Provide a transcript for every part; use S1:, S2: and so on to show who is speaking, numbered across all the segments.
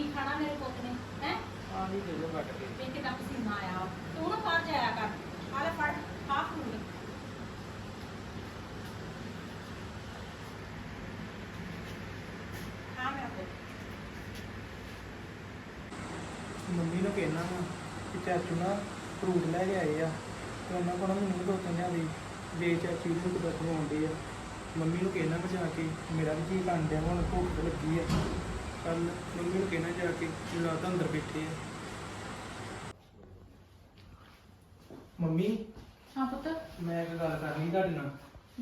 S1: ਕੀ ਖਾਣਾ ਮੇਰੇ ਪੁੱਤ ਨੇ ਹੈ?
S2: ਆ ਵੀ ਦੇ ਕੱਟ ਕੇ।
S1: ਵੇਖ ਕਿੰਨਾ ਪਸੀਨਾ ਆਇਆ ਵਾ। ਤੂੰ ਨਾ ਬਾਹਰ ਜਾਇਆ ਕਰ। ਆ ਲੈ ਫੜ ਖਾ ਫੂਡ। ਖਾ ਮੇਰਾ ਪੁੱਤ
S2: ਮੰਮੀ ਨੂੰ ਕਹਿਣਾ ਵਾ ਕਿ ਚਾਚੂ ਨਾ ਫਰੂਟ ਲੈ ਕੇ ਆਏ ਆ ਤੇ ਉਹਨਾਂ ਕੋਲ ਨਾ ਮੈਨੂੰ ਦੋ ਤਿੰਨ ਲਿਆ ਦੇ ਚਾਚੀ ਨੂੰ ਕਿਦਾਂ ਖਵਾਉਂਦੇ ਆ। ਮੰਮੀ ਨੂੰ ਕਹਿਣਾ ਬਚਾ ਕੇ ਮੇਰਾ ਵੀ ਕੀ ਕਰਨ ਡਿਆ ਹੁਣ ਭੁੱਖ ਲੱਗੀ ਆ। ਕੱਲ ਮੰਮੀ ਨੂੰ ਕਹਿਣਾ ਜਾ ਕੇ ਮੈਨੂੰ ਲੱਗਦਾ ਅੰਦਰ ਬੈਠੇ ਆ। ਮੰਮੀ?
S1: ਹਾਂ ਪੁੱਤ।
S2: ਮੈਂ ਇੱਕ ਗੱਲ ਕਰਨੀ ਤੁਹਾਡੇ ਨਾਲ।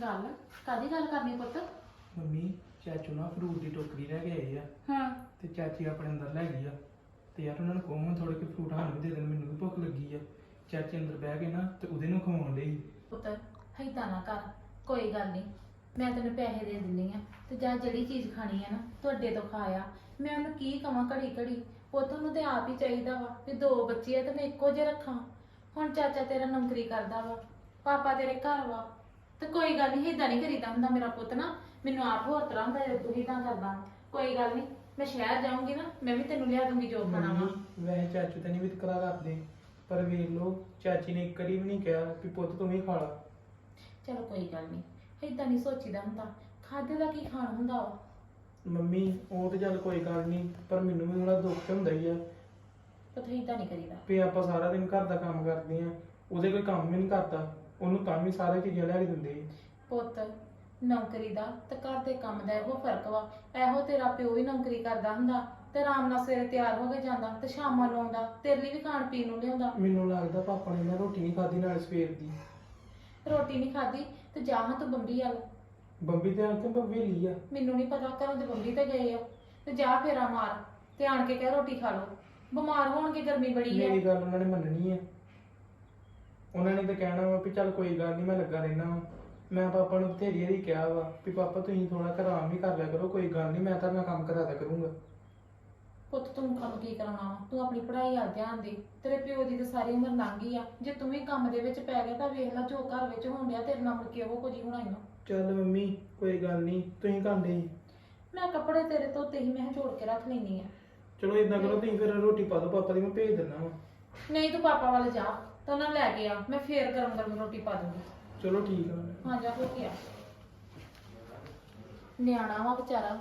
S1: ਗੱਲ? ਕਾਦੀ ਗੱਲ ਕਰਨੀ ਪੁੱਤ?
S2: ਮੰਮੀ ਚਾਚੂ ਨਾ ਫਰੂਟ ਦੀ ਟੋਕਰੀ ਲੈ ਕੇ ਆਏ ਆ।
S1: ਹਾਂ।
S2: ਤੇ ਚਾਚੀ ਆਪਣੇ ਅੰਦਰ ਲੈ ਗਈ ਆ। ਤੇ ਯਾਰ ਉਹਨਾਂ ਨੂੰ ਕਹੋ ਥੋੜੇ ਕਿ ਫਰੂਟ ਵੀ ਦੇ ਦੇਣ ਮੈਨੂੰ ਵੀ ਭੁੱਖ ਲੱਗੀ ਆ। ਚਾਚੀ ਅੰਦਰ ਬਹਿ ਕੇ ਨਾ ਤੇ ਉਹਦੇ ਨੂੰ ਖਵਾਉਣ ਲਈ।
S1: ਪੁੱਤ ਹੈਦਾ ਨਾ ਕਰ। ਕੋਈ ਗੱਲ ਨਹੀਂ ਮੈਂ ਤੈਨੂੰ ਪੈਸੇ ਦੇ ਦਿੰਨੀ ਆ। ਤੇ ਜਾਂ ਜਿਹੜੀ ਚੀਜ਼ ਖਾਣੀ ਆ ਨਾ ਤੁਹਾਡੇ ਤੋਂ ਖਾਇਆ ਮੈਂ ਉਹਨੂੰ ਕੀ ਕਵਾਂ ਘੜੀ ਘੜੀ? ਪੁੱਤ ਨੂੰ ਤੇ ਆਪ ਹੀ ਚਾਹੀਦਾ ਵਾ ਵੀ ਦੋ ਬੱਚੇ ਆ ਤੇ ਮੈਂ ਇੱਕੋ ਜਿਹੇ ਰੱਖਾਂ। ਹੁਣ ਚਾਚਾ ਤੇਰਾ ਨੌਕਰੀ ਕਰਦਾ ਵਾ ਪਾਪਾ ਤੇਰੇ ਘਰ ਵਾ। ਤੇ ਕੋਈ ਗੱਲ ਨਹੀਂ ਏਦਾਂ ਨਹੀਂ ਕਰੀਦਾ ਹੁੰਦਾ ਮੇਰਾ ਪੁੱਤ ਨਾ। ਮੈਨੂੰ ਆਪ ਹੋਰ ਤਰ੍ਹਾਂ ਦਾ ਤੂੰ ਹੀ ਤਾਂ ਕਰਦਾ। ਕੋਈ ਗੱਲ ਨਹੀਂ ਮੈਂ ਸ਼ਹਿਰ ਜਾਊਂਗੀ ਨਾ ਮੈਂ ਵੀ ਤੈਨੂੰ ਲਿਆ ਦੂੰਗੀ ਜੋ ਖਾਣਾ ਵਾ
S2: ਮੰਮੀ ਵੈਸੇ ਚਾਚੂ ਤੇ ਨਹੀਂ ਵਿਤਕਰਾ ਕਰਦੇ ਪਰ ਵੇਖ ਲੋ ਚਾਚੀ ਨੇ ਇੱਕ ਵਾਰੀ ਵੀ ਨਹੀਂ ਕਿਹਾ ਕਿ ਪੁੱਤ ਤੂੰ ਵੀ ਖਾ ਲਾ।
S1: ਚਲੋ ਕੋਈ ਗੱਲ ਨਹੀਂ ਏਦਾਂ ਨਹੀਂ ਸੋਚੀਦਾ ਹੁੰਦਾ। ਖਾਦੇ ਦਾ ਕੀ ਖਾਣ ਹੁੰਦਾ ਵਾ?
S2: ਮੰਮੀ ਉਹ ਤੇ ਚੱਲ ਕੋਈ ਗੱਲ ਨਹੀਂ ਪਰ ਮੈਨੂੰ ਵੀ ਥੋੜਾ ਦੁੱਖ ਤੇ ਹੁੰਦਾ ਹੀ ਆ।
S1: ਪਤਾ ਏਦਾਂ ਨਹੀਂ ਕਰੀਦਾ।
S2: ਵੀ ਆਪਾਂ ਸਾਰਾ ਦਿਨ ਘਰ ਦਾ ਕੰਮ ਕਰਦੇ ਆ ਉਹਦੇ ਕੋਈ ਕੰਮ ਵੀ ਨਹੀਂ ਕਰਦਾ ਉਹਨੂੰ ਤਾਂ ਵੀ ਸਾਰੀਆਂ ਚੀਜ਼ਾਂ ਲਿਆ ਕੇ ਦਿੰਦੇ।
S1: ਪੁੱਤ ਨੌਕਰੀ ਦਾ ਤੇ ਘਰ ਦੇ ਕੰਮ ਦਾ ਇਹੋ ਫ਼ਰਕ ਵਾ। ਇਹੋ ਤੇਰਾ ਪਿਓ ਨੌਕਰੀ ਕਰਦਾ ਹੁੰਦਾ ਤੇ ਆਰਾਮ ਨਾਲ ਸਵੇਰੇ ਤਿਆਰ ਹੋ ਕੇ ਜਾਂਦਾ ਤੇ ਸ਼ਾਮਾਂ ਨੂੰ ਆਉਂਦਾ ਤੇਰੇ ਲਈ ਵੀ ਖਾਣ ਪੀਣ ਨੂੰ ਲਿਆਉਂਦਾ।
S2: ਮੈਨੂੰ ਲੱਗਦਾ ਪਾਪਾ ਨੇ ਨਾ ਰੋਟੀ ਨਹੀਂ ਖਾਧੀ ਨਾਲ ਸਵੇਰ ਦੀ।
S1: ਰੋਟੀ ਨਹੀਂ ਖਾਧੀ ਤੇ ਜਾ ਹਾਂ ਤੂੰ ਬੰਬੀ ਵੱਲ।
S2: ਬੰਬੀ ਤੇ ਆਂਦੇ ਬੰਬੀ ਲਈ ਆ।
S1: ਮੈਨੂੰ ਨਹੀਂ ਪਤਾ ਘਰੋਂ ਦੇ ਬੰਬੀ ਤੇ ਗਏ ਆ। ਤੇ ਜਾ ਫੇਰਾ ਮਾਰ ਤੇ ਆਣ ਕੇ ਕਹਿ ਰੋਟੀ ਖਾ ਲਓ। ਬਿਮਾਰ ਹੋਣਗੇ ਗਰਮੀ ਬੜੀ ਆ।
S2: ਮੇਰੀ ਗੱਲ ਉਹਨਾਂ ਨੇ ਮੰਨਣੀ ਹੈ ਉਹਨਾਂ ਨੇ ਤਾਂ ਕਹਿਣਾ ਵਾ ਵੀ ਚੱਲ ਕੋਈ ਗੱਲ ਨਹੀਂ ਮੈਂ ਲੱਗਾ ਰਹਿਣਾ ਵਾ। ਮੈਂ ਪਾਪਾ ਨੂੰ ਬਥੇਰੀ ਵਾਰੀ ਕਿਹਾ ਵਾ ਵੀ ਪਾਪਾ ਤੁਸੀਂ ਥੋੜਾ ਆਰਾਮ ਵੀ ਕਰ ਲਿਆ ਕਰੋ ਕੋਈ ਗੱਲ ਨਹੀਂ ਮੈਂ ਤਾਂ ਮੈਂ ਕੰਮ ਕਰਾ ਦਿਆ ਕਰੂੰਗਾ।
S1: ਪੁੱਤ ਤੂੰ ਕੰਮ ਕੀ ਕਰਾਉਣਾ ਵਾ? ਤੂੰ ਆਪਣੀ ਪੜ੍ਹਾਈ ਵੱਲ ਧਿਆਨ ਦੇ। ਤੇਰੇ ਪਿਓ ਦੀ ਤਾਂ ਸਾਰੀ ਉਮਰ ਲੰਘ ਗਈ ਆ। ਜੇ ਤੂੰ ਵੀ ਕੰਮ ਦੇ ਵਿੱਚ ਪੈ ਗਿਆ ਤਾਂ ਵੇਖ ਲੈ ਜੋ ਘਰ ਵਿੱਚ ਹੋਣ ਡਿਆ ਤੇਰੇ ਨਾਲ ਮੁੜ ਕੇ ਉਹ ਕੁਝ ਹੀ ਹੋਣਾ ਹੀ ਆ
S2: ਚੱਲ ਮੰਮੀ ਕੋਈ ਗੱਲ ਨਹੀਂ ਤੁਸੀਂ ਕਾਂਡੇ
S1: ਮੈਂ ਕੱਪੜੇ ਤੇਰੇ ਧੋਤੇ ਹੀ ਮੈਂ ਕਿਹਾ ਜੋੜ ਕੇ ਰੱਖ ਲੈਣੀ ਆ
S2: ਚਲੋ ਇਦਾਂ ਕਰੋ ਤੁਸੀਂ ਫਿਰ ਰੋਟੀ ਪਾ ਦਿਓ ਪਾਪਾ ਦੀ ਮੈਂ ਭੇਜ ਦਿੰਦਾ ਵਾ।
S1: ਨਹੀਂ ਤੂੰ ਪਾਪਾ ਵੱਲ ਜਾ ਤਾਂ ਉਹਨਾਂ ਲੈ ਕੇ ਆ ਮੈਂ ਫੇਰ ਗਰਮ ਗਰਮ ਰੋਟੀ ਪਾ ਦੂੰਗੀ।
S2: ਚਲੋ ਠੀਕ ਆ
S1: ਹਾਂ ਜਾ ਹੋ ਕੇ ਆ। ਨਿਆਣਾ ਵਾ ਵਿਚਾਰਾ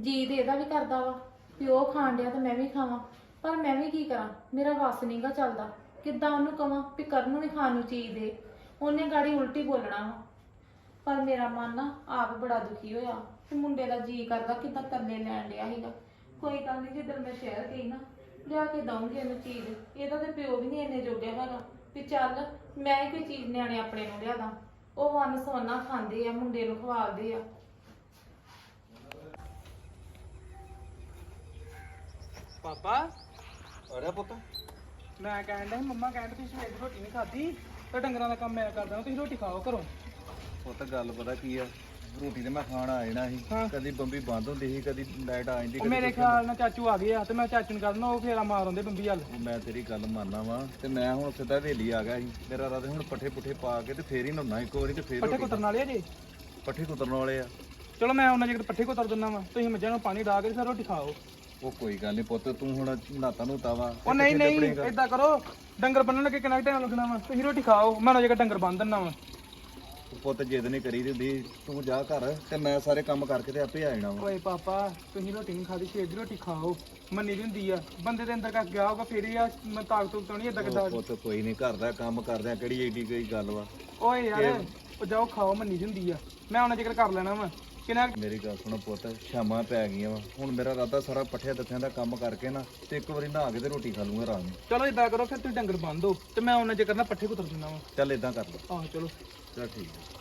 S1: ਜੀ ਤੇ ਇਹਦਾ ਵੀ ਕਰਦਾ ਵਾ ਵੀ ਉਹ ਖਾਣ ਡਿਆ ਤੇ ਮੈਂ ਵੀ ਖਾਵਾਂ। ਪਰ ਮੈਂ ਵੀ ਕੀ ਕਰਾਂ ਮੇਰਾ ਵਸ ਨਹੀਂਗਾ ਚੱਲਦਾ। ਕਿੱਦਾਂ ਉਹਨੂੰ ਕਵਾਂ ਵੀ ਕਰਨ ਨੂੰ ਨਹੀਂ ਖਾਣ ਨੂੰ ਚੀਜ਼ ਦੇ। ਉਹਨੇ ਗਾੜੀ ਉਲਟੀ ਬੋਲਣਾ ਵਾ। ਪਰ ਮੇਰਾ ਮਨ ਨਾ ਆਪ ਬੜਾ ਦੁਖੀ ਹੋਇਆ ਕਿ ਮੁੰਡੇ ਦਾ ਜੀ ਕਰਦਾ ਕਿੱਦਾਂ ਤਰਲੇ ਲੈਣ ਡਿਆ ਸੀਗਾ। ਕੋਈ ਗੱਲ ਨਹੀਂ ਜਿੱਦਣ ਮੈਂ ਸ਼ਹਿਰ ਗਈ ਨਾ ਲਿਆ ਕੇ ਦਊਂਗੀ ਇਹਨੂੰ ਚੀਜ਼। ਇਹਦਾ ਤੇ ਪਿਓ ਵੀ ਨਹੀਂ ਇੰਨੇ ਜੋਗਿਆ ਹੈਗਾ। ਵੀ ਚੱਲ ਮੈਂ ਹੀ ਕੋਈ ਚੀਜ਼ ਨਿਆਣੇ ਆਪਣੇ ਨੂੰ ਲਿਆਦਾ। ਉਹ ਵਨ ਸੋਨਾ ਖਾਂਦੇ ਆ ਮੁੰਡੇ ਨੂੰ ਖਵਾਲਦੇ ਆ।
S2: ਪਾਪਾ?
S3: ਅਰੇ ਪੁੱਤ।
S2: ਮੈਂ ਕਹਿਣ ਡਿਆ ਸੀ, ਮੰਮਾ ਕਹਿੰਦੇ ਤੁਸੀਂ ਸਵੇਰ ਦੀ ਰੋਟੀ ਨਹੀਂ ਖਾਧੀ? ਤੇ ਡੰਗਰਾਂ ਦਾ ਕੰਮ ਮੈਂ ਕਰਦਾ ਤੁਸੀਂ ਰੋਟੀ ਖਾਓ ਘਰੋਂ।
S3: ਪੁੱਤ ਗੱਲ ਪਤਾ ਕੀ ਆ ਰੋਟੀ ਤੇ ਮੈਂ ਖਾਣ ਆ ਜਾਣਾ ਸੀ।
S2: ਹਾਂ।
S3: ਕਦੀ ਬੰਬੀ ਬੰਦ ਹੁੰਦੀ ਸੀ ਕਦੀ ਲਾਈਟ ਆ ਜਾਂਦੀ
S2: ਉਹ
S3: ਕਦੀ
S2: ਮੇਰੇ
S3: ਕੁਛ
S2: ਖਿਆਲ ਨਾਲ ਚਾਚੂ ਆ ਗਏ ਆ ਤੇ ਮੈਂ ਚਾਚੂ ਨੂੰ ਕਰਨਾ ਉਹ ਫੇਰਾ ਮਾਰ ਆਉਂਦੇ ਬੰਬੀ ਵੱਲ।
S3: ਉਹ ਮੈਂ ਤੇਰੀ ਗੱਲ ਮੰਨਦਾ ਵਾਂ ਤੇ ਮੈਂ ਹੁਣ ਸਿੱਧਾ ਹਵੇਲੀ ਆ ਗਿਆ ਸੀ। ਮੇਰਾ ਰਾਤ ਹੁਣ ਪੱਠੇ ਪੁੱਠੇ ਪਾ ਕੇ ਤੇ ਫੇਰ ਹੀ ਨਹਾਉਣਾ ਇੱਕ ਵਾਰੀ ਤੇ ਫੇਰ
S2: ਪੱਠੇ
S3: ਰੋਟੀ
S2: ਕੁਤਰਨ ਵਾਲੇ ਆ ਜੀ?
S3: ਪੱਠੇ ਕੁਤਰਨ ਵਾਲੇ ਆ।
S2: ਚਲੋ ਮੈਂ ਉਹਨਾਂ ਜਿਹੜੇ ਪੱਠੇ ਕੁਤਰ ਦਿੰਦਾ ਵਾ ਤੁਸੀਂ ਮੱਝਾਂ ਨੂੰ ਪਾਣੀ ਡਾ ਕੇ ਫਿਰ ਰੋਟੀ ਖਾਓ।
S3: ਉਹ ਕੋਈ ਗੱਲ ਨਹੀਂ ਪੁੱਤ ਤੂੰ ਹੁਣ ਨਾਤਾ ਨੂੰ ਤਾਵਾ
S2: ਉਹ ਨਹੀਂ ਨਹੀਂ ਏਦਾਂ ਕਰੋ ਡੰਗਰ ਬੰਨਣ ਲੱਗੇ ਕਿੰਨਾ ਟਾਈਮ ਲੱਗਣਾ ਵਾ ਤੁਸੀਂ ਰੋਟੀ ਖਾਓ ਮੈਂ ਉਹਨਾਂ ਜਿਹੜੇ ਡੰਗਰ ਬੰਨ ਦਿੰਦਾ ਵਾ।
S3: ਪੁੱਤ ਜਿੱਦ ਨਹੀਂ ਕਰੀ ਦੀ ਹੁੰਦੀ ਤੂੰ ਜਾ ਘਰ ਤੇ ਮੈਂ ਸਾਰੇ ਕੰਮ ਕਰਕੇ ਤੇ ਆਪੇ ਆ ਜਾਣਾ ਵਾ।
S2: ਓਏ ਪਾਪਾ ਤੁਸੀਂ ਰੋਟੀ ਨਹੀਂ ਖਾਦੀ ਸਵੇਰ ਦੀ ਰੋਟੀ ਖਾਓ। ਮੰਨੀ ਦੀ ਹੁੰਦੀ ਆ। ਬੰਦੇ ਦੇ ਅੰਦਰ ਕੱਕ ਗਿਆ ਹੋਗਾ ਫੇਰ ਹੀ ਆ ਮੈਂ ਤਾਕਤ ਤੋਂ ਨਹੀਂ ਏਦਾਂ ਕਿਦਾਂ?
S3: ਪੁੱਤ ਕੋਈ ਨਹੀਂ ਘਰ ਦਾ ਕੰਮ ਕਰਦਿਆਂ ਕਿਹੜੀ ਏਡੀ ਕੋਈ ਗੱਲ ਵਾ?
S2: ਓਏ ਯਾਰ ਉਹ ਜਾਓ ਖਾਓ ਮੰਨੀ ਦੀ ਹੁੰਦੀ ਆ। ਮੈਂ ਉਹਨਾਂ ਜ਼ਿਕਰ ਕਰ ਲੈਣਾ ਵਾ। ਕਿੰਨਾ
S3: ਮੇਰੀ ਗੱਲ ਸੁਣ ਪੁੱਤ ਸ਼ਾਮਾਂ ਪੈ ਗਈਆਂ ਵਾ। ਹੁਣ ਮੇਰਾ ਰਾਤਾ ਸਾਰਾ ਪੱਠਿਆਂ ਦੱਥਿਆਂ ਦਾ ਕੰਮ ਕਰਕੇ ਨਾ ਤੇ ਇੱਕ ਵਾਰੀ ਨਹਾ ਕੇ ਤੇ ਰੋਟੀ ਖਾ ਲੂੰਗਾ ਰਾਤ ਨੂੰ।
S2: ਚਲੋ ਏਦਾਂ ਕਰੋ ਫਿਰ ਤੁਸੀਂ ਡੰਗਰ ਬੰਨ ਦਿਓ ਤੇ ਮੈਂ ਉਹਨਾਂ ਜ਼ਿਕਰ ਨਾਲ ਪੱਠੇ ਕੁਤਰ ਦਿੰਦਾ ਵਾ।
S3: ਚੱਲ ਇਦਾਂ ਕਰ ਲਓ
S2: ਆਹ ਚਲੋ।
S3: ਚਲ ਠੀਕ ਹੈ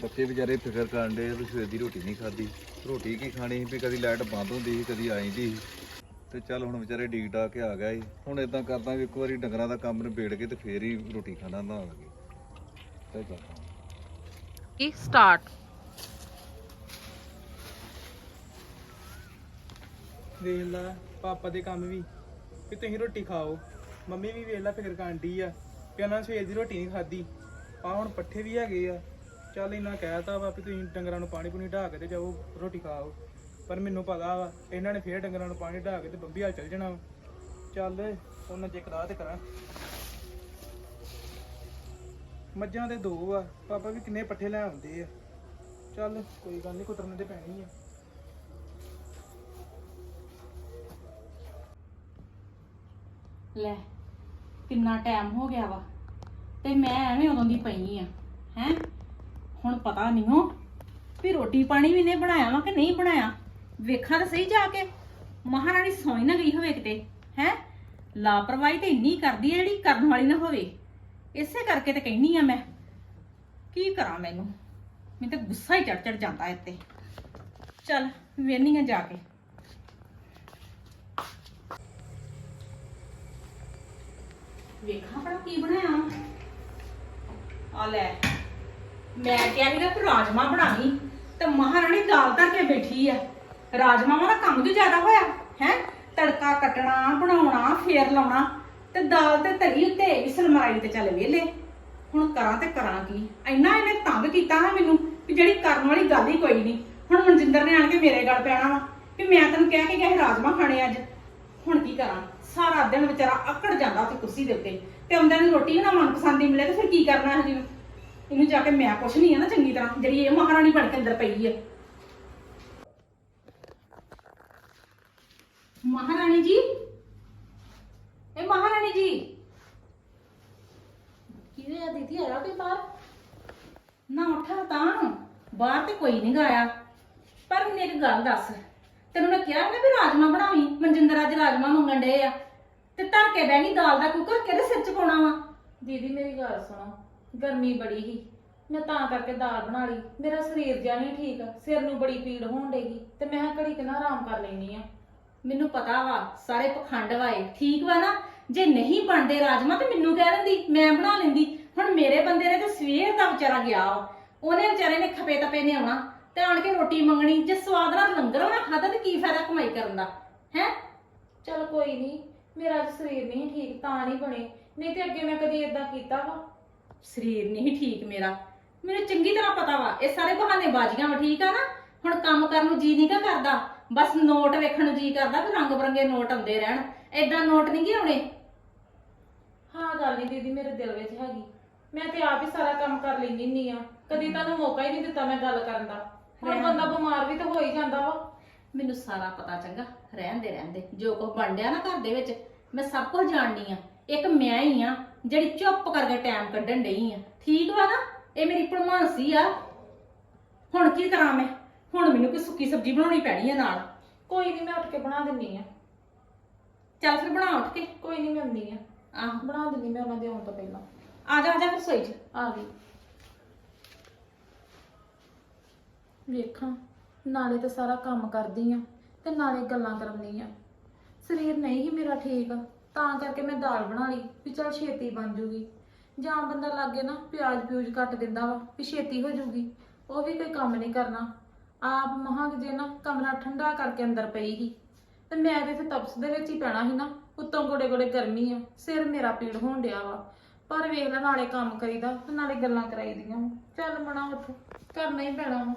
S3: ਬੱਚੇ ਵਿਚਾਰੇ ਫਿਕਰ ਕਰਨ ਦੇ ਵੀ ਸਵੇਰ ਦੀ ਰੋਟੀ ਨਹੀਂ ਖਾਦੀ ਰੋਟੀ ਕੀ ਖਾਣੀ ਸੀ ਵੀ ਕਦੀ ਲਾਈਟ ਬੰਦ ਹੁੰਦੀ ਸੀ ਕਦੀ ਆ ਜਾਂਦੀ ਸੀ। ਤੇ ਚੱਲ ਹੁਣ ਵਿਚਾਰੇ ਡੀਕ ਡਾ ਕੇ ਆ ਗਿਆ ਸੀ। ਹੁਣ ਇਦਾਂ ਕਰਦਾ ਵੀ ਇੱਕ ਵਾਰੀ ਡੰਗਰਾਂ ਦਾ ਕੰਮ ਨਿਬੇੜ ਕੇ ਤੇ ਫੇਰ ਹੀ ਰੋਟੀ ਖਾਣਾ ਨਾ ਆਵਾਂਗੇ ਤੇ ਚੱਲ।
S1: ਕੀ ਸਟਾਰਟ
S2: ਵੇਖ ਲੈ, ਪਾਪਾ ਦੇ ਕੰਮ ਵੀ ਵੀ ਤੁਸੀਂ ਰੋਟੀ ਖਾਓ। ਮੰਮੀ ਵੀ ਵੇਖ ਲੈ ਫਿਕਰ ਕਾਂਡੀ ਆ ਕਿ ਉਹਨਾਂ ਨੇ ਸਵੇਰ ਦੀ ਰੋਟੀ ਨਹੀਂ ਖਾਦੀ ਆ ਹੁਣ ਪੱਠੇ ਵੀ ਹੈਗੇ ਆ। ਚੱਲ ਇੰਨਾ ਕਹਿਤਾ ਵਾ ਵੀ ਤੁਸੀਂ ਡੰਗਰਾਂ ਨੂੰ ਪਾਣੀ ਪੂਣੀ ਢਾ ਕੇ ਤੇ ਜਾਓ, ਰੋਟੀ ਖਾਓ। ਪਰ ਮੈਨੂੰ ਪਤਾ ਵਾ, ਇਹਨਾਂ ਨੇ ਫੇਰ ਡੰਗਰਾਂ ਨੂੰ ਪਾਣੀ ਢਾ ਕੇ ਤੇ ਬੰਬੀ ਹਾਲ ਚੱਲ ਜਾਣਾ ਵਾ। ਚੱਲ ਉਹਨਾਂ ਜੇ ਕਰਾ ਤੇ ਕਰਾਂ। ਮੱਝਾਂ ਦੇ ਦੋ ਆ। ਪਾਪਾ ਵੀ ਕਿੰਨੇ ਪੱਠੇ ਲੈ ਆਉਂਦੇ ਆ। ਚੱਲ, ਕੋਈ ਗੱਲ ਨਹੀਂ, ਕੁਤਰਨੇ ਤੇ ਪੈਣੀ ਆ।
S4: ਲੈ, ਕਿੰਨਾ ਟਾਈਮ ਹੋ ਗਿਆ ਵਾ। ਤੇ ਮੈਂ ਐਵੇਂ ਉਦੋਂ ਦੀ ਪਈ ਆ, ਹੈ? ਹੁਣ ਪਤਾ ਨਹੀਂ ਹੋ ਵੀ ਰੋਟੀ ਪਾਣੀ ਵੀ ਨੇ ਬਣਾਇਆ ਵਾ ਕਿ ਨਹੀਂ ਬਣਾਇਆ। ਵੇਖਾਂ ਤਾਂ ਸਹੀ ਜਾ ਕੇ। ਮਹਾਰਾਣੀ ਸੌਂ ਹੀ ਨਾ ਗਈ ਹੋਵੇ ਕਿਤੇ, ਹੈ? ਲਾਪਰਵਾਹੀ ਤੇ ਇੰਨੀ ਕਰਦੀ ਹੈ ਜਿਹੜੀ ਕਰਨ ਵਾਲੀ ਨਾ ਹੋਵੇ। ਇਸੇ ਕਰਕੇ ਤੇ ਕਹਿਨੀ ਆ ਮੈਂ। ਕੀ ਕਰਾਂ ਮੈਨੂੰ? ਮੈਨੂੰ ਤਾਂ ਗੁੱਸਾ ਹੀ ਚੜ ਚੜ ਜਾਂਦਾ ਇੱਥੇ। ਚੱਲ ਵੇਹਨੀ ਆ ਜਾ ਕੇ। ਵੇਖਾਂ ਭਲਾ ਕੀ ਬਣਾਇਆ। ਆ ਲੈ। ਮੈਂ ਕਿਹਾ ਸੀਗਾ ਤੂੰ ਰਾਜਮਾ ਬਣਾਵੀਂ, ਤੇ ਮਹਾਰਾਣੀ ਦਾਲ ਧਰ ਕੇ ਬੈਠੀ ਆ। ਰਾਜਮਾਵਾਂ ਦਾ ਕੰਮ ਵੀ ਜ਼ਿਆਦਾ ਹੋਇਆ, ਹੈ? ਤੜਕਾ ਕੱਟਣਾ, ਬਣਾਉਣਾ, ਫੇਰ ਲਾਉਣਾ। ਤੇ ਦਾਲ ਤੇ ਧਰੀ ਉੱਤੇ ਇਸਲ ਮਰਾਈ ਤੇ ਚੱਲ ਵੇਲੇ ਹੁਣ ਕਰਾਂ ਤੇ ਕਰਾਂ ਕੀ? ਇੰਨਾ ਇਹਨੇ ਤੰਗ ਕੀਤਾ ਨਾ ਮੈਨੂੰ ਕਿ ਜਿਹੜੀ ਕਰਨ ਵਾਲੀ ਗੱਲ ਹੀ ਕੋਈ ਨਹੀਂ। ਹੁਣ ਮਨਜਿੰਦਰ ਨੇ ਆਣ ਕੇ ਮੇਰੇ ਗੱਲ ਪੈਣਾ ਵਾ ਕਿ ਮੈਂ ਤੈਨੂੰ ਕਹਿ ਕੇ ਗਿਆ ਸੀ ਰਾਜਮਾ ਖਾਣੇ ਅੱਜ। ਹੁਣ ਕੀ ਕਰਾਂ? ਸਾਰਾ ਦਿਨ ਵਿਚਾਰਾ ਅਕੜ ਜਾਂਦਾ ਉੱਥੇ ਕੁਰਸੀ ਦੇ ਉੱਤੇ। ਤੇ ਆਉਂਦਿਆਂ ਨੂੰ ਰੋਟੀ ਨਾ ਮਨਪਸੰਦ ਦੀ ਮਿਲੇ ਤੇ ਫਿਰ ਕੀ ਕਰਨਾ ਹੈ ਜੀ ਇਹਨੂੰ ਜਾ ਕੇ ਮੈਂ ਕੁਛ ਨਹੀਂ ਆ ਨਾ ਚੰਗੀ ਤਰ੍ਹਾਂ, ਜਿਹੜੀ ਇਹ ਮਹਾਰਾਣੀ ਬਣ ਕੇ ਅੰਦਰ ਪਈ ਹੈ ਮਹਾਰਾਣੀ ਜੀ ਇਹ ਮਹਾਰਾਣੀ ਜੀ।
S1: ਕਿਵੇਂ ਆ? ਦੀਦੀ ਆਇਆ ਕੋਈ ਬਾਹਰ?
S4: ਨਾ ਉੱਠਾ ਤਾਂ। ਬਾਹਰ ਤੇ ਕੋਈ ਨਹੀਂ ਗਾਇਆ ਪਰ ਮੈਨੂੰ ਇੱਕ ਗੱਲ ਦੱਸ। ਤੈਨੂੰ ਮੈਂ ਕਿਹਾ ਨਾ ਵੀ ਰਾਜਮਾ ਬਣਾਵੀਂ? ਮਨਜਿੰਦਰ ਅੱਜ ਰਾਜਮਾ ਮੰਗਣ ਡਏ ਆ। ਤੇ ਧਰ ਕੇ ਬਹਿ ਗਈ ਦਾਲ ਦਾ ਕੁੱਕਰ ਕਿਹਦੇ ਸਿਰ ਚ ਪਾਉਣਾ ਵਾ?
S1: ਦੀਦੀ ਮੇਰੀ ਗੱਲ ਸੁਣੋ। ਗਰਮੀ ਬੜੀ ਸੀ। ਮੈਂ ਤਾਂ ਕਰਕੇ ਦਾਲ ਬਣਾ ਲਈ। ਮੇਰਾ ਸਰੀਰ ਜਿਹਾ ਨਹੀਂ ਠੀਕ। ਸਿਰ ਨੂੰ ਬੜੀ ਪੀੜ ਹੋਣ ਡੇਗੀ ਤੇ ਮੈਂ ਕਿਹਾ ਘੜੀ ਕਿ ਨਾ ਆਰਾਮ ਕਰ ਲੈਣੀ ਆ।
S4: ਮੈਨੂੰ ਪਤਾ ਵਾ ਸਾਰੇ ਪਖੰਡ ਵਾਏ। ਠੀਕ ਵਾ ਨਾ? ਜੇ ਨਹੀਂ ਬਣਦੇ ਰਾਜਮਾ ਤੇ ਮੈਨੂੰ ਕਹਿ ਦਿੰਦੀ ਮੈਂ ਬਣਾ ਲੈਂਦੀ। ਹੁਣ ਮੇਰੇ ਬੰਦੇ ਨੇ ਤੇ ਸਵੇਰ ਦਾ ਵਿਚਾਰਾ ਗਿਆ ਵਾ। ਉਹਨੇ ਵਿਚਾਰੇ ਨੇ ਖਪੇ ਤਪੇ ਨੇ ਆਉਣਾ ਤੇ ਆਣ ਕੇ ਰੋਟੀ ਮੰਗਣੀ ਜੇ ਸਵਾਦ ਨਾਲ ਲੰਗਰ ਹੋਣਾ ਖਾਦਾ ਤੇ ਕੀ ਫਾਇਦਾ ਕਮਾਈ ਕਰਨ ਦਾ ਹੈ?
S1: ਚਲ ਕੋਈ ਨਹੀਂ ਮੇਰਾ ਅੱਜ ਸਰੀਰ ਨਹੀਂ ਠੀਕ ਤਾਂ ਨਹੀਂ ਬਣੇ। ਨਹੀਂ ਤੇ ਅੱਗੇ ਮੈਂ ਕਦੀ ਇਦਾਂ ਕੀਤਾ ਵਾ।
S4: ਸਰੀਰ ਨਹੀਂ ਠੀਕ ਮੇਰਾ। ਮੈਨੂੰ ਚੰਗੀ ਤਰ੍ਹਾਂ ਪਤਾ ਵਾ ਇਹ ਸਾਰੇ ਬਹਾਨੇ ਬਾਜ਼ੀਆਂ ਵਾ ਠੀਕ ਆ ਨਾ? ਹੁਣ ਕੰਮ ਕਰਨ ਨੂੰ ਜੀ ਨਹੀਂ ਕਾ ਕਰਦਾ। ਬਸ ਨੋਟ ਵੇਖਣ ਨੂੰ ਜੀ ਕਰਦਾ ਵੀ ਰੰਗ ਬਰੰਗੇ ਨੋਟ ਆਉਂਦੇ ਰਹਿਣ। ਏਦਾਂ ਨੋਟ ਨਹੀਂ ਗੇ ਆਉਣੇ।
S1: ਹਾਂ ਗੱਲ ਨਹੀਂ ਦੀਦੀ ਮੇਰੇ ਦਿਲ ਵਿੱਚ ਹੈਗੀ। ਮੈਂ ਤੇ ਆਪ ਹੀ ਸਾਰਾ ਕੰਮ ਕਰ ਲੈਂਦੀ ਹੁੰਦੀ ਆ। ਕਦੀ ਤੁਹਾਨੂੰ ਮੌਕਾ ਹੀ ਨਹੀਂ ਦਿੱਤਾ ਮੈਂ ਗੱਲ ਕਰਨ ਦਾ। ਹੁਣ
S4: ਰਹਿਣ
S1: ਬੰਦਾ ਬਿਮਾਰ ਵੀ ਤਾਂ ਹੋ ਹੀ ਜਾਂਦਾ ਵਾ।
S4: ਮੈਨੂੰ ਸਾਰਾ ਪਤਾ ਚੰਗਾ ਰਹਿਣ ਦੇ ਰਹਿਣ ਦੇ ਜੋ ਕੁਝ ਬਣ ਡਿਆ ਨਾ ਘਰ ਦੇ ਵਿੱਚ ਮੈਂ ਸਭ ਕੁਝ ਜਾਣਦੀ ਆ। ਇੱਕ ਮੈਂ ਹੀ ਆ ਜਿਹੜੀ ਚੁੱਪ ਕਰਕੇ ਟਾਈਮ ਕੱਢਣ ਡਈ ਆ। ਠੀਕ ਵਾ ਨਾ? ਇਹ ਮੇਰੀ ਭਲਮਾਨਸੀ ਆ। ਹੁਣ ਕੀ ਕਰਾਂ ਮੈਂ? ਹੁਣ ਮੈਨੂੰ ਕੋਈ ਸੁੱਕੀ ਸਬਜ਼ੀ ਬਣਾਉਣੀ ਪੈਣੀ ਆ ਨਾਲ।
S1: ਕੋਈ ਨਹੀਂ ਮੈਂ ਉੱਠ ਕੇ ਬਣਾ ਦਿੰਨੀ ਆ।
S4: ਚੱਲ ਫਿਰ ਬਣਾ ਉੱਠ ਕੇ।
S1: ਕੋਈ ਨਹੀਂ ਮੈਂ ਆਉਂਦੀ ਆ।
S4: ਆਹ।
S1: ਬਣਾ ਦਿੰਨੀ ਮੈਂ ਉਹਨਾਂ ਦੇ ਆਉਣ ਤੋਂ ਪਹਿਲਾਂ।
S4: ਆ ਜਾ ਆ ਜਾ ਫਿਰ ਸੋਈ ਚ।
S1: ਆ ਗਈ। ਵੇਖਾਂ ਨਾਲੇ ਤਾਂ ਸਾਰਾ ਕੰਮ ਕਰਦੀ ਆ ਤੇ ਨਾਲੇ ਗੱਲਾਂ ਕਰਨੀ ਆ। ਸਰੀਰ ਨਹੀਂ ਹੀ ਮੇਰਾ ਠੀਕ ਤਾਂ ਕਰਕੇ ਮੈਂ ਦਾਲ ਬਣਾ ਲਈ ਵੀ ਚਲ ਛੇਤੀ ਬਣ ਜੂਗੀ। ਜਾਂ ਬੰਦਾ ਲਾਗੇ ਨਾ ਪਿਆਜ਼ ਪਿਊਜ਼ ਕੱਟ ਦਿੰਦਾ ਵਾ ਵੀ ਛੇਤੀ ਹੋ ਜੂਗੀ ਉਹ ਵੀ ਕੋਈ ਕੰਮ ਨਹੀਂ ਕਰਨਾ। ਆਪ ਮਹਾਂ ਜੇ ਨਾ ਕਮਰਾ ਠੰਡਾ ਕਰਕੇ ਅੰਦਰ ਪਈ ਸੀ। ਤੇ ਮੈਂ ਤੇ ਇੱਥੇ ਤਪਸ ਦੇ ਵਿੱਚ ਹੀ ਪੈਣਾ ਸੀ ਨਾ ਉੱਤੋਂ ਗੋੜੇ ਗੋੜੇ ਗਰਮੀ ਆ ਸਿਰ ਮੇਰਾ ਪੀੜ ਹੋਣ ਡਿਆ ਵਾ। ਪਰ ਵੇਖ ਲੈ ਨਾਲੇ ਕੰਮ ਕਰੀਦਾ ਤੇ ਨਾਲੇ ਗੱਲਾਂ ਕਰਾਈਦੀਆਂ ਚੱਲ ਮਣਾ ਉੱਠ ਕਰਨਾ ਹੀ ਪੈਣਾ ਵਾ।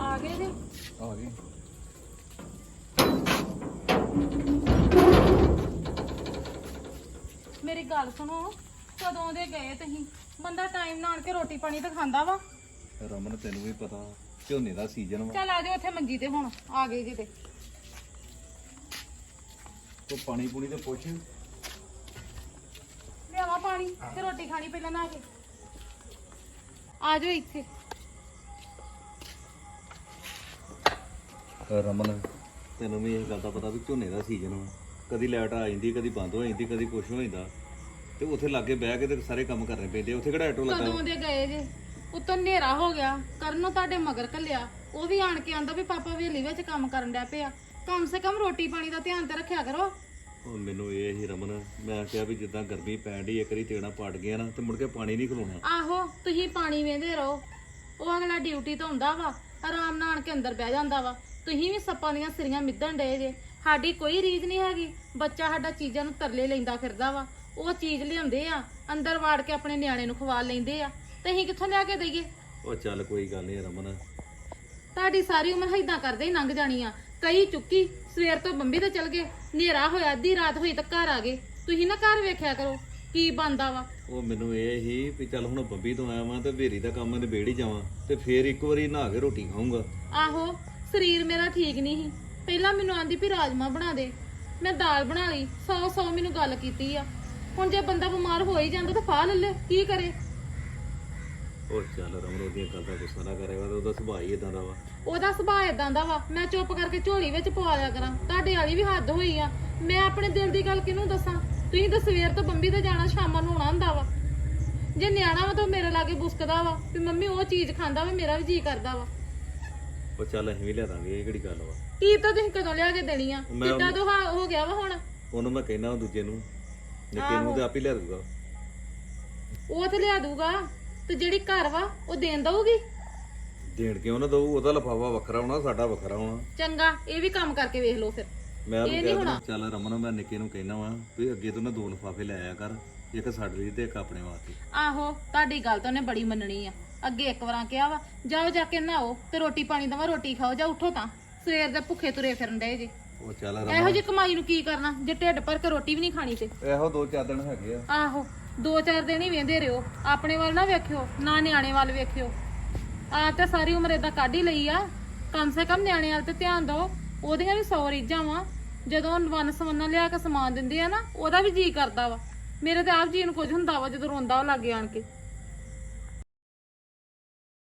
S1: ਆ ਗਏ ਜੀ?
S3: ਆ ਗਈ
S1: ਮੇਰੀ ਗੱਲ ਸੁਣੋ। ਕਦੋਂ ਦੇ ਗਏ ਤੁਸੀਂ? ਬੰਦਾ ਟਾਈਮ ਨਾਲ ਕੇ ਰੋਟੀ ਪਾਣੀ ਤਾਂ ਖਾਂਦਾ ਵਾ।
S3: ਰਮਨ ਤੈਨੂੰ ਵੀ ਪਤਾ ਝੋਨੇ ਦਾ ਸੀਜ਼ਨ ਵਾ।
S1: ਚੱਲ ਆ ਜਾਓ ਉੱਥੇ ਮੰਜੀ ਤੇ ਹੁਣ ਆ ਗਏ ਜੀ ਤੇ।
S3: ਤੂੰ ਪਾਣੀ ਪੂਣੀ ਤੇ ਪੁੱਛ।
S1: ਲਿਆਵਾ ਪਾਣੀ ਤੇ ਰੋਟੀ ਖਾਣੀ ਪਹਿਲਾਂ ਨਾ ਕੇ। ਆ ਜਾਓ ਇੱਥੇ।
S3: ਰਮਨ ਤੈਨੂੰ ਵੀ ਇਹ ਗੱਲ ਦਾ ਪਤਾ ਵੀ ਝੋਨੇ ਦਾ ਸੀਜ਼ਨ ਵਾ। ਕਦੀ ਲਾਈਟ ਆ ਜਾਂਦੀ ਕਦੀ ਬੰਦ ਹੋ ਜਾਂਦੀ ਕਦੀ ਕੁਛ ਹੋ ਜਾਂਦਾ। ਤੇ ਉੱਥੇ ਲਾਗੇ ਬਹਿ ਕੇ ਤੇ ਸਾਰੇ ਕੰਮ ਕਰਨੇ ਪੈਂਦੇ ਆ। ਉੱਥੇ ਕਿਹੜਾ ਆਟੋ ਲੱਗਾ?
S1: ਕਦੋਂ ਦੇ ਗਏ ਜੇ? ਉੱਤੋਂ ਹਨੇਰਾ ਹੋ ਗਿਆ। ਕਰਨ ਤੁਹਾਡੇ ਮਗਰ ਕੱਲਿਆ ਉਹ ਵੀ ਆਣ ਕੇ ਆਂਦਾ ਵੀ ਪਾਪਾ ਵੇਲੀ ਵਿੱਚ ਕੰਮ ਕਰਨ ਡਿਆ ਪਿਆ। ਕਮ ਸੇ ਕਮ ਰੋਟੀ ਪਾਣੀ ਦਾ ਧਿਆਨ ਤੇ ਰੱਖਿਆ ਕਰੋ।
S3: ਉਹ ਮੈਨੂੰ ਇਹ ਹੀ ਰਮਨ ਮੈਂ ਕਿਹਾ ਵੀ ਜਿੱਦਾਂ ਗਰਮੀ ਪੈਣ ਦੀ ਇੱਕ ਵਾਰੀ ਤੇਣਾ ਪੜ ਗਿਆ ਨਾ ਤੇ ਮੁੜ ਕੇ ਪਾਣੀ ਨਹੀਂ ਖਲੋਣਾ।
S1: ਆਹੋ ਤੁਸੀਂ ਪਾਣੀ ਵੇਂਦੇ ਰਹੋ। ਉਹ ਅਗਲਾ ਡਿਊਟੀ ਤੋਂ ਹੁੰਦਾ ਵਾ ਆਰਾਮ ਨਾਲ ਆਣ ਕੇ ਅੰਦਰ ਬਹਿ ਜਾਂਦਾ ਵਾ। ਤੁਸੀਂ ਵੀ ਸੱਪਾਂ ਦੀਆਂ ਸਿਰੀਆਂ ਮਿੱਧਣ ਡਏ ਜੇ। ਸਾਡੀ ਕੋਈ ਰੀਝ ਨਹੀਂ ਹੈਗੀ। ਬੱਚਾ ਸਾਡਾ ਚੀਜ਼ਾਂ ਨੂੰ ਤਰਲੇ ਲੈਂਦਾ ਫਿਰਦਾ ਵਾ। ਉਹ ਚੀਜ਼ ਲਿਆਉਂਦੇ ਆ ਅੰਦਰ ਵਾੜ ਕੇ ਆਪਣੇ ਨਿਆਣੇ ਨੂੰ ਖਵਾ ਲੈਂਦੇ ਆ ਤੇ ਅਸੀਂ ਕਿੱਥੋਂ ਲਿਆ ਕੇ ਦਈਏ?
S3: ਉਹ ਚੱਲ ਕੋਈ ਗੱਲ ਨਹੀਂ ਰਮਨ।
S1: ਤੁਹਾਡੀ ਸਾਰੀ ਉਮਰ ਏਦਾਂ ਕਰਦੇ ਹੀ ਲੰਘ ਜਾਣੀ ਆ। ਕਈ ਚੁੱਕੀ ਸਵੇਰ ਤੋਂ ਬੰਬੀ ਤੇ ਚਲ ਗਏ ਹਨੇਰਾ ਹੋਇਆ ਅੱਧੀ ਰਾਤ ਹੋਈ ਤਾਂ ਘਰ ਆ ਗਏ। ਤੁਸੀਂ ਨਾ ਘਰ ਵੇਖਿਆ ਕਰੋ ਕੀ ਬੰਦਾ ਵਾ।
S3: ਉਹ ਮੈਨੂੰ ਇਹ ਹੀ ਵੀ ਚੱਲ ਹੁਣ ਬੰਬੀ ਤੋਂ ਆਇਆ ਵਾਂ ਤੇ ਵੇਰੀ ਦਾ ਕੰਮ ਨਿਬੇੜ ਹੀ ਜਾਵਾਂ ਤੇ ਫੇਰ ਇੱਕ ਵਾਰੀ ਨਹਾ ਕੇ ਰੋਟੀ ਖਾਊਂਗਾ।
S1: ਆਹੋ ਸਰੀਰ ਮੇਰਾ ਠੀਕ ਨਹੀਂ ਸੀ। ਪਹਿਲਾਂ ਮੈਨੂੰ ਆਂਦੀ ਵੀ ਰਾਜਮਾ ਬਣਾ ਦੇ। ਮੈਂ ਦਾਲ ਬਣਾ ਲਈ ਸੌ ਸੌ ਮੈਨੂੰ ਗੱਲ ਕੀਤੀ ਆ। ਹੁਣ ਜੇ ਬੰਦਾ ਬਿਮਾਰ ਹੋ ਹੀ ਜਾਂਦਾ ਤਾਂ ਫਾਹ ਲੈ ਲੈ ਕੀ ਕਰੇ?
S3: ਉਹ ਚੱਲ ਰਮਨ ਉਹਦੀਆਂ ਗੱਲ ਗੁੱਸਾ ਨਾ ਕਰੇਗਾ ਤੇ ਉਹਦਾ ਸੁਭਾਅ ਹੀ ਇਦਾਂ ਦਾ ਵਾ।
S1: ਉਹਦਾ ਸੁਭਾਅ ਇਦਾਂ ਦਾ ਵਾ ਮੈਂ ਚੁੱਪ ਕਰਕੇ ਝੋਲੀ ਵਿੱਚ ਪਵਾ ਲਿਆ ਕਰਾਂ ਤੁਹਾਡੇ ਵਾਲੀ ਵੀ ਹੱਦ ਹੋਈ ਆ। ਮੈਂ ਆਪਣੇ ਦਿਲ ਦੀ ਗੱਲ ਕਿਹਨੂੰ ਦੱਸਾਂ? ਤੁਸੀਂ ਤਾਂ ਸਵੇਰ ਤੋਂ ਬੰਬੀ ਤੇ ਜਾਣਾ ਸ਼ਾਮਾਂ ਨੂੰ ਆਉਣਾ ਹੁੰਦਾ ਵਾ। ਜੇ ਨਿਆਣਾ ਵਾ ਤਾਂ ਉਹ ਮੇਰੇ ਲਾਗੇ ਬੁਸਕਦਾ ਵਾ ਵੀ ਮੰਮੀ ਉਹ ਚੀਜ਼ ਖਾਂਦਾ ਵਾ ਮੇਰਾ ਵੀ ਜੀ ਕਰਦਾ ਵਾ।
S3: ਉਹ ਚੱਲ ਅਸੀਂ ਵੀ ਲਿਆ ਦਾਂਗੇ ਇਹ ਕਿਹੜੀ ਗੱਲ ਵਾ?
S1: ਕੀ ਤਾਂ ਤੁਸੀਂ ਕਦੋਂ ਲਿਆ ਕੇ ਦੇਣੀ ਆ?
S3: ਮੈਂ
S1: ਕਿੱਦਾਂ ਤੋਂ ਹਾ- ਗਿਆ ਵਾ ਹੁਣ?
S3: ਉਹਨੂੰ ਮੈਂ ਕਹਿਣਾ ਦੂਜੇ ਨੂੰ ਨਿੱਕੇ ਨੂੰ ਤੇ ਆਪ ਹੀ ਲਿਆ ਦੂਗਾ
S1: ਉਹ ਤੇ ਲਿਆ ਦੂਗਾ ਤੇ ਜਿਹੜੀ ਘਰ ਵਾ ਉਹ ਦੇਣ ਦਊਗੀ?
S3: ਦੇਣ ਕਿਉਂ ਨਾ ਦਊ? ਉਹਦਾ ਲਫਾਫਾ ਵੱਖਰਾ ਹੋਣਾ ਸਾਡਾ ਵੱਖਰਾ ਹੋਣਾ।
S1: ਚੰਗਾ ਇਹ ਵੀ ਕੰਮ ਕਰਕੇ ਵੇਖ ਲਓ ਫਿਰ।
S3: ਮੈਂ ਉਹਨੂੰ ਕਹਿ ਦਿੰਦਾ ਚੱਲ ਰਮਨ ਮੈਂ ਨਿੱਕੇ ਨੂੰ ਕਹਿਣਾ ਵਾ ਵੀ ਅੱਗੇ ਤੋਂ ਨਾ ਦੋ ਲਫਾਫੇ ਲੈ ਆਇਆ ਕਰ ਇੱਕ ਸਾਡੇ ਲਈ ਤੇ ਇੱਕ ਆਪਣੇ ਵਾਸਤੇ।
S1: ਆਹੋ ਤੁਹਾਡੀ ਗੱਲ ਤਾਂ ਉਹਨੇ ਬੜੀ ਮੰਨਣੀ ਆ। ਅੱਗੇ ਇੱਕ ਵਾਰਾਂ ਕਿਹਾ ਵਾ ਜਾਓ ਜਾ ਕੇ ਨਹਾਓ ਤੇ ਰੋਟੀ ਪਾਣੀ ਦਵਾ ਰੋਟੀ ਖਾਓ ਜਾਂ ਉੱਠੋ ਤਾਂ। ਸਵੇਰ ਦੇ ਭੁੱਖੇ ਤੁਰੇ ਫਿਰਨ ਡਏ ਜੀ।
S3: ਉਹ ਚੱਲ
S1: ਇਹੋ
S3: ਰਮਨ
S1: ਜਿਹੀ ਕਮਾਈ ਨੂੰ ਕੀ ਕਰਨਾ? ਜੇ ਢਿੱਡ ਭਰ ਕੇ ਰੋਟੀ ਵੀ ਨਹੀਂ ਖਾਣੀ ਤੇ।
S3: ਇਹੋ ਦੋ ਚਾਰ ਦਿਨ ਹੈਗੇ ਆ।
S1: ਆਹੋ ਦੋ ਚਾਰ ਦਿਨ ਹੀ ਵੇਂਦੇ ਰਿਓ ਆਪਣੇ ਵੱਲ ਨਾ ਵੇਖਿਓ ਨਾ ਨਿਆਣੇ ਵੱਲ ਵੇਖਿਓ। ਆ ਤੇ ਸਾਰੀ ਉਮਰ ਏਦਾਂ ਕੱਢ ਹੀ ਲਈ ਆ। ਕਮ ਸੇ ਕਮ ਨਿਆਣੇ ਵੱਲ ਤੇ ਧਿਆਨ ਦਿਓ। ਉਹਦੀਆਂ ਵੀ ਸੌ ਰੀਝਾਂ ਵਾ। ਜਦੋਂ ਵਨ ਸਵੰਨਾ ਲਿਆ ਕੇ ਸਮਾਨ ਦਿੰਦੇ ਆ ਨਾ ਉਹਦਾ ਵੀ ਜੀ ਕਰਦਾ ਵਾ। ਮੇਰੇ ਤੇ ਆਪ ਜੀ ਨੂੰ ਕੁਝ ਹੁੰਦਾ ਵਾ ਜਦੋਂ ਰੋਂਦਾ ਉਹ ਲੱਗੇ ਆਣ ਕੇ।